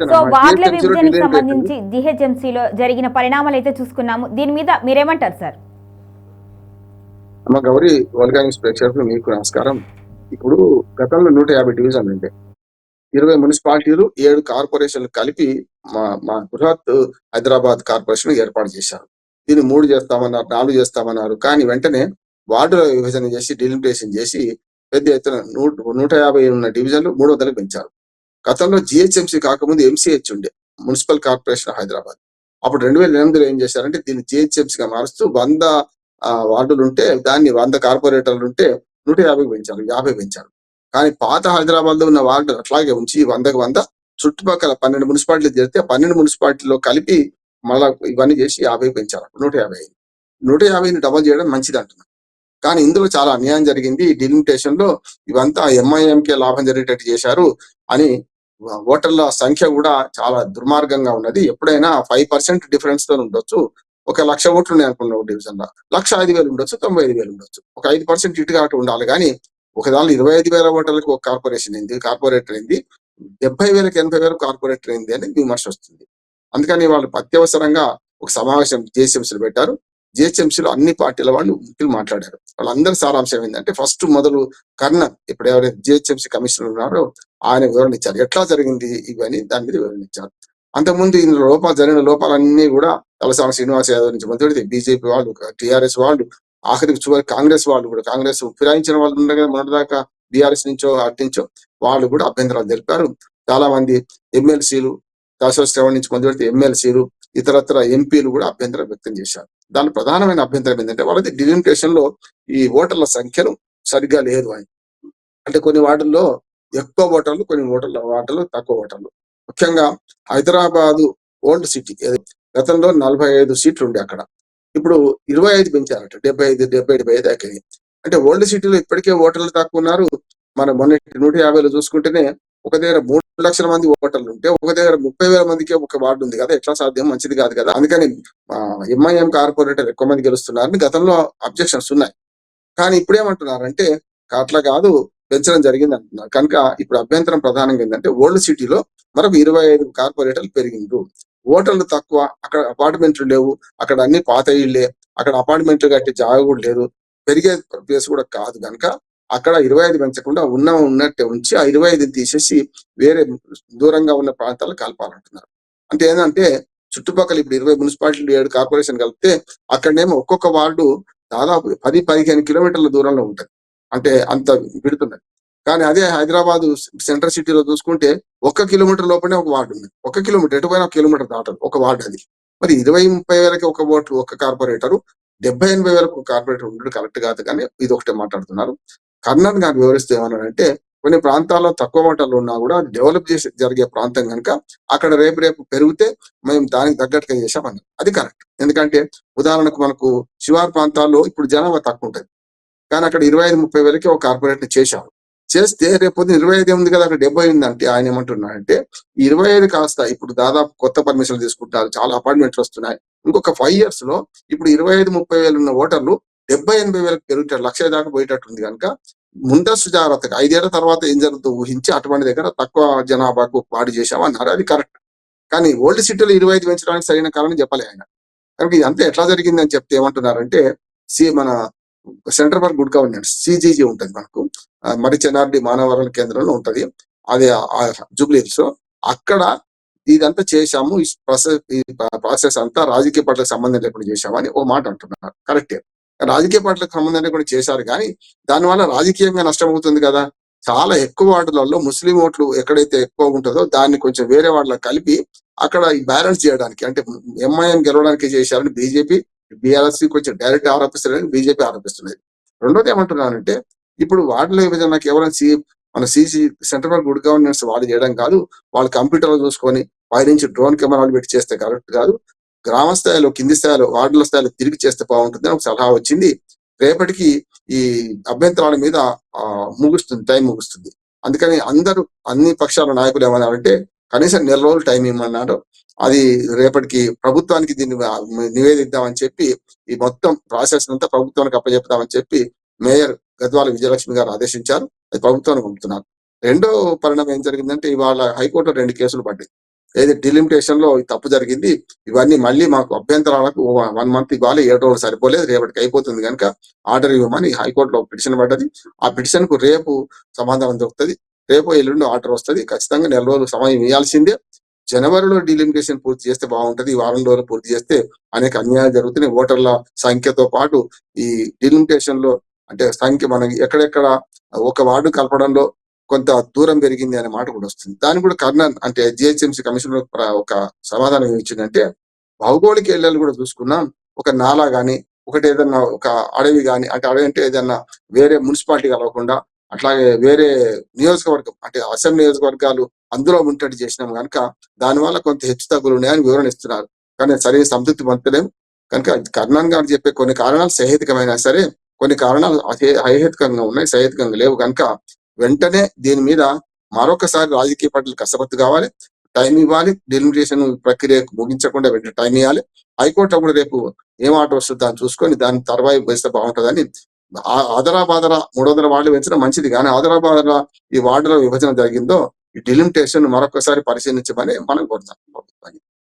So వార్డుల GHMC లో విభజనకి సంబంధించి జిహెచ్ఎంసీలో జరిగిన పరిణామాలు అయితే చూసుకున్నాము. దీని మీద మీరేమంటారు సార్? అమ్మ గౌరీ వల్గానిక్స్ ప్రేక్షకులు మీకు నమస్కారం. ఇప్పుడు గతంలో నూట యాభై డివిజన్లు ఉండే. ఇరవై మున్సిపాలిటీలు ఏడు కార్పొరేషన్లు కలిపి మా మా బృహత్ హైదరాబాద్ కార్పొరేషన్ ఏర్పాటు చేశారు. దీన్ని మూడు చేస్తామన్నారు నాలుగు చేస్తామన్నారు. కానీ వెంటనే వార్డుల విభజన చేసి డిలిమిటేషన్ చేసి పెద్ద ఎత్తున నూట నూట యాభై ఉన్న డివిజన్లు మూడు వందలకు పెంచారు. గతంలో జిహెచ్ఎంసీ కాకముందు ఎంసీహెచ్ ఉండే మున్సిపల్ కార్పొరేషన్ హైదరాబాద్. అప్పుడు రెండు వేల ఎనిమిదిలో ఏం చేశారంటే దీన్ని జిహెచ్ఎంసీగా మారుస్తూ వంద వార్డులు ఉంటే దాన్ని వంద కార్పొరేటర్లు ఉంటే నూట యాభై పెంచారు యాభై పెంచారు. కానీ పాత హైదరాబాద్లో ఉన్న వార్డు అట్లాగే ఉంచి వందకు వంద చుట్టుపక్కల పన్నెండు మున్సిపాలిటీలు చేరితే పన్నెండు మున్సిపాలిటీలో కలిపి మళ్ళా ఇవన్నీ చేసి యాభై పెంచారు నూట యాభై అయింది. నూట యాభైని డబల్ చేయడం మంచిది అంటున్నారు. కానీ ఇందులో చాలా అన్యాయం జరిగింది ఈ డిలిమిటేషన్లో ఇవంతా ఎంఐఎంకే లాభం జరిగేటట్టు చేశారు అని ఓటర్ల సంఖ్య కూడా చాలా దుర్మార్గంగా ఉన్నది. ఎప్పుడైనా ఫైవ్ పర్సెంట్ డిఫరెన్స్తో ఉండొచ్చు. ఒక లక్ష ఓట్లు ఉన్నాయి అనుకున్న డివిజన్లో లక్ష ఐదు వేలు ఉండొచ్చు తొంభై ఐదు వేలు ఉండొచ్చు. ఒక ఐదు పర్సెంట్ ఇటుగా అటు ఉండాలి కానీ ఒక దానిలో ఇరవై ఐదు వేల ఓటర్లకు ఒక కార్పొరేషన్ అయింది కార్పొరేటర్ అయింది. డెబ్బై వేలకు ఎనభై వేలకు కార్పొరేటర్ అయింది అని విమర్శ వస్తుంది. అందుకని వాళ్ళు అత్యవసరంగా ఒక సమావేశం జేసీఎంసీలు పెట్టారు. జిహెచ్ఎంసీలో అన్ని పార్టీల వాళ్ళు ముఖ్యులు మాట్లాడారు. వాళ్ళందరి సారాంశం ఏంటంటే ఫస్ట్ మొదలు కర్ణన్ ఇప్పుడు ఎవరైతే జిహెచ్ఎంసీ కమిషనర్ ఉన్నారో ఆయన వివరణ ఇచ్చారు. ఎట్లా జరిగింది ఇవన్నీ దాని మీద వివరణ ఇచ్చారు. అంతకుముందు ఇందులో లోపాలు జరిగిన లోపాలన్నీ కూడా తలసాని శ్రీనివాస్ యాదవ్ నుంచి మొదలెడితే బీజేపీ వాళ్ళు టిఆర్ఎస్ వాళ్ళు ఆఖరికి చివరి కాంగ్రెస్ వాళ్ళు కూడా కాంగ్రెస్ ఫిరాయించిన వాళ్ళు ఉండగా మొన్నటిదాకా బీఆర్ఎస్ నుంచో అటు నుంచో వాళ్ళు కూడా అభ్యంతరాలు తెలిపారు. చాలా మంది ఎమ్మెల్సీలు దాసో శ్రవణ్ నుంచి కొంతవరకు ఎమ్మెల్సీలు ఇతరత్ర ఎంపీలు కూడా అభ్యంతరం వ్యక్తం చేశారు. దాని ప్రధానమైన అభ్యంతరం ఏంటంటే వాళ్ళది డిలిమిటేషన్లో ఈ ఓటర్ల సంఖ్యను సరిగ్గా లేదు అని. అంటే కొన్ని వార్డుల్లో ఎక్కువ ఓటర్లు కొన్ని ఓటర్ల వార్డులు తక్కువ ఓటర్లు ముఖ్యంగా హైదరాబాదు ఓల్డ్ సిటీ గతంలో నలభై ఐదు సీట్లు ఉండే అక్కడ. ఇప్పుడు ఇరవై ఐదు పెంచారట డెబ్బై ఐదు డెబ్బై డెబ్బై ఐదు దాకా. అంటే ఓల్డ్ సిటీలో ఇప్పటికే ఓటర్లు తక్కువ ఉన్నారు. మన మొన్న నూట యాభైలో చూసుకుంటేనే ఒక దగ్గర మూడు లక్షల మంది ఓటర్లు ఉంటే ఒక దగ్గర ముప్పై వేల మందికి ఒక వార్డు ఉంది కదా ఎట్లా సాధ్యం? మంచిది కాదు కదా? అందుకని ఎంఐఎం కార్పొరేటర్ ఎక్కువ మంది గెలుస్తున్నారని గతంలో అబ్జెక్షన్స్ ఉన్నాయి. కానీ ఇప్పుడు ఏమంటున్నారంటే అట్లా కాదు పెంచడం జరిగింది అంటున్నారు. కనుక ఇప్పుడు అభ్యంతరం ప్రధానంగా ఏంటంటే ఓల్డ్ సిటీలో మరొక ఇరవై ఐదు కార్పొరేటర్లు పెరిగిండ్రు. ఓటర్లు తక్కువ అక్కడ అపార్ట్మెంట్లు లేవు అక్కడ అన్ని పాత ఇళ్ళే అక్కడ అపార్ట్మెంట్లు కట్టే జాగా కూడా లేదు. పెరిగే ప్లేస్ కూడా కాదు కనుక అక్కడ ఇరవై ఐదు పెంచకుండా ఉన్న ఉన్నట్టే ఉంచి ఆ ఇరవై ఐదు తీసేసి వేరే దూరంగా ఉన్న ప్రాంతాలు కలపాలంటున్నారు. అంటే ఏంటంటే చుట్టుపక్కల ఇప్పుడు ఇరవై మున్సిపాలిటీలు ఏడు కార్పొరేషన్ కలిపితే అక్కడనేమో ఒక్కొక్క వార్డు దాదాపు పది పదిహేను కిలోమీటర్ల దూరంలో ఉంటది. అంటే అంత విడుతున్నది. కానీ అదే హైదరాబాద్ సెంట్రల్ సిటీలో చూసుకుంటే ఒక్క కిలోమీటర్ లోపలనే ఒక వార్డు ఉంది ఒక కిలోమీటర్ ఎటుపోయినా ఒక కిలోమీటర్ దాటదు ఒక వార్డు అది. మరి ఇరవై ముప్పై వేలకి ఒక ఓట్లు ఒక కార్పొరేటరు డెబ్బై ఎనభై వేలకు ఒక కార్పొరేటర్ ఉండడం కరెక్ట్ కాదు కానీ ఇది ఒకటే మాట్లాడుతున్నారు. కర్ణన్ గారు వివరిస్తే ఏమన్నాడంటే కొన్ని ప్రాంతాల్లో తక్కువ ఓటర్లు ఉన్నా కూడా డెవలప్ చేసి జరిగే ప్రాంతం కనుక అక్కడ రేపు రేపు పెరిగితే మేము దానికి తగ్గట్టుగా చేశామన్నారు. అది కరెక్ట్. ఎందుకంటే ఉదాహరణకు మనకు శివారు ప్రాంతాల్లో ఇప్పుడు జనాభా తక్కువ ఉంటుంది కానీ అక్కడ ఇరవై ఐదు ముప్పై వేలకి ఒక కార్పొరేట్ని చేశారు. చేస్తే రేపు ఇరవై ఐదు ఉంది కదా అక్కడ డెబ్బై ఉందంటే ఆయన ఏమంటున్నారంటే ఇరవై ఐదు కాస్త ఇప్పుడు దాదాపు కొత్త పర్మిషన్లు తీసుకుంటారు చాలా అపార్ట్మెంట్లు వస్తున్నాయి. ఇంకొక ఫైవ్ ఇయర్స్లో ఇప్పుడు ఇరవై ఐదు ముప్పై వేలు ఉన్న ఓటర్లు డెబ్బై ఎనభై వేలకు పెరుగుతాడు లక్ష దాకా పోయేటట్టుంది కనుక ముందస్తు జాగ్రత్తగా ఐదేళ్ళ తర్వాత ఏం జరుగుతుందో ఊహించి అటువంటి దగ్గర తక్కువ జనాభాకు పాడు చేశామన్నారు. అది కరెక్ట్. కానీ ఓల్డ్ సిటీలో ఇరవై ఐదు పెంచడానికి సరైన కారణం చెప్పలే ఆయన. కనుక ఇదంతా ఎట్లా జరిగింది అని చెప్తే ఏమంటున్నారంటే సి మన centre for good governance CGG ఉంటది మనకు. మరి చెన్నారెడ్డి మానవ వనరుల కేంద్రంలో ఉంటది. అది జూబ్లీస్ అక్కడ ఇదంతా చేశాము. ఈ ప్రాసెస్ ఈ ప్రాసెస్ అంతా రాజకీయ పార్టీలకు సంబంధం లేకుండా చేశామని ఓ మాట అంటున్నారు. కరెక్టే. రాజకీయ పార్టీలకు సంబంధం లేకుండా చేశారు. కానీ దానివల్ల రాజకీయంగా నష్టం అవుతుంది కదా. చాలా ఎక్కువ వాటిలలో ముస్లిం ఓట్లు ఎక్కడైతే ఎక్కువ ఉంటుందో దాన్ని కొంచెం వేరే వాళ్ళకి కలిపి అక్కడ ఈ బ్యాలెన్స్ చేయడానికి అంటే ఎంఐఎం గెలవడానికి చేశారని బీజేపీ బీఆర్ఎస్ కొంచెం డైరెక్ట్ ఆరోపిస్తున్నారని బీజేపీ ఆరోపిస్తున్నది. రెండోది ఏమంటున్నానంటే ఇప్పుడు వార్డుల విభజన కేవలం సి మన సిసి సెంట్రల్ గుడ్ గవర్నెన్స్ వాళ్ళు చేయడం కాదు. వాళ్ళు కంప్యూటర్లో చూసుకొని పైనుంచి డ్రోన్ కెమెరాలు పెట్టి చేస్తే కరెక్ట్ కాదు. గ్రామ స్థాయిలో కింది స్థాయిలో వార్డుల స్థాయిలో తిరిగి చేస్తే బాగుంటుంది అని ఒక సలహా వచ్చింది. రేపటికి ఈ అభ్యంతరాల మీద ముగుస్తుంది టైం ముగుస్తుంది. అందుకని అందరూ అన్ని పక్షాల నాయకులు ఏమన్నారంటే కనీసం నెల రోజులు టైం ఇవ్వమన్నారు అది రేపటికి ప్రభుత్వానికి దీన్ని నివేదిద్దామని చెప్పి ఈ మొత్తం ప్రాసెస్ అంతా ప్రభుత్వానికి అప్పచెప్తామని చెప్పి మేయర్ గద్వాల విజయలక్ష్మి గారు ఆదేశించారు. అది ప్రభుత్వానికి పంపుతున్నారు. రెండో పరిణామం ఏం జరిగిందంటే ఇవాళ హైకోర్టులో రెండు కేసులు పడ్డాయి. ఏది డిలిమిటేషన్లో తప్పు జరిగింది ఇవన్నీ మళ్ళీ మాకు అభ్యంతరాలకు వన్ మంత్ ఇవ్వాలి ఏడు రోజులు సరిపోలేదు రేపటికి అయిపోతుంది కనుక ఆర్డర్ ఇవ్వమని హైకోర్టులో పిటిషన్ పడ్డది. ఆ పిటిషన్కు రేపు సమాధానం దొరుకుతుంది. రేపు ఎల్లుండి ఆర్డర్ వస్తుంది. ఖచ్చితంగా నెల రోజులు సమయం ఇవ్వాల్సిందే. జనవరిలో డిలిమిటేషన్ పూర్తి చేస్తే బాగుంటది. ఈ వారం రోజులు పూర్తి చేస్తే అనేక అన్యాయాలు జరుగుతున్నాయి. ఓటర్ల సంఖ్యతో పాటు ఈ డిలిమిటేషన్లో అంటే సంఖ్య మనకి ఎక్కడెక్కడ ఒక వార్డు కలపడంలో కొంత దూరం పెరిగింది అనే మాట కూడా వస్తుంది. దాని కూడా కర్ణన్ అంటే జిహెచ్ఎంసీ కమిషనర్ ఒక సమాధానం ఇచ్చిందంటే భౌగోళిక ఏరియాలు కూడా చూసుకున్నాం ఒక నాలా గాని ఒకటి ఏదన్నా ఒక అడవి గాని అంటే అడవి అంటే ఏదన్నా వేరే మున్సిపాలిటీ కలవకుండా అట్లాగే వేరే నియోజకవర్గం అంటే అసెంబ్లీ నియోజకవర్గాలు అందులో ఉంటట్టు చేసినాం కనుక దానివల్ల కొంత హెచ్చు తగ్గులు ఉన్నాయని వివరణ ఇస్తున్నారు. కానీ సరే సంతృప్తి పొందలేం. కనుక కర్ణన్ గారు చెప్పే కొన్ని కారణాలు సహేతుకమైనా సరే కొన్ని కారణాలు అహేతుకంగా ఉన్నాయి సహేతుకంగా లేవు. కనుక వెంటనే దీని మీద మరొకసారి రాజకీయ పార్టీలు కసరత్తు కావాలి. టైం ఇవ్వాలి. డెలిమిటేషన్ ప్రక్రియ ముగించకుండా వెంటనే టైం ఇవ్వాలి. హైకోర్టు కూడా రేపు ఏం ఆర్డర్ వస్తుందో దాన్ని చూసుకొని దాని తర్వాత వేస్తే బాగుంటుందని ఆ- ఆదరా బాదరా మూడు వందల వార్డులు పెంచడం మంచిది. కానీ ఆదరా బాదరా ఈ వార్డుల విభజన జరిగిందో ఈ డిలిమిటేషన్ మరొకసారి పరిశీలించమని మనం కోరుతాం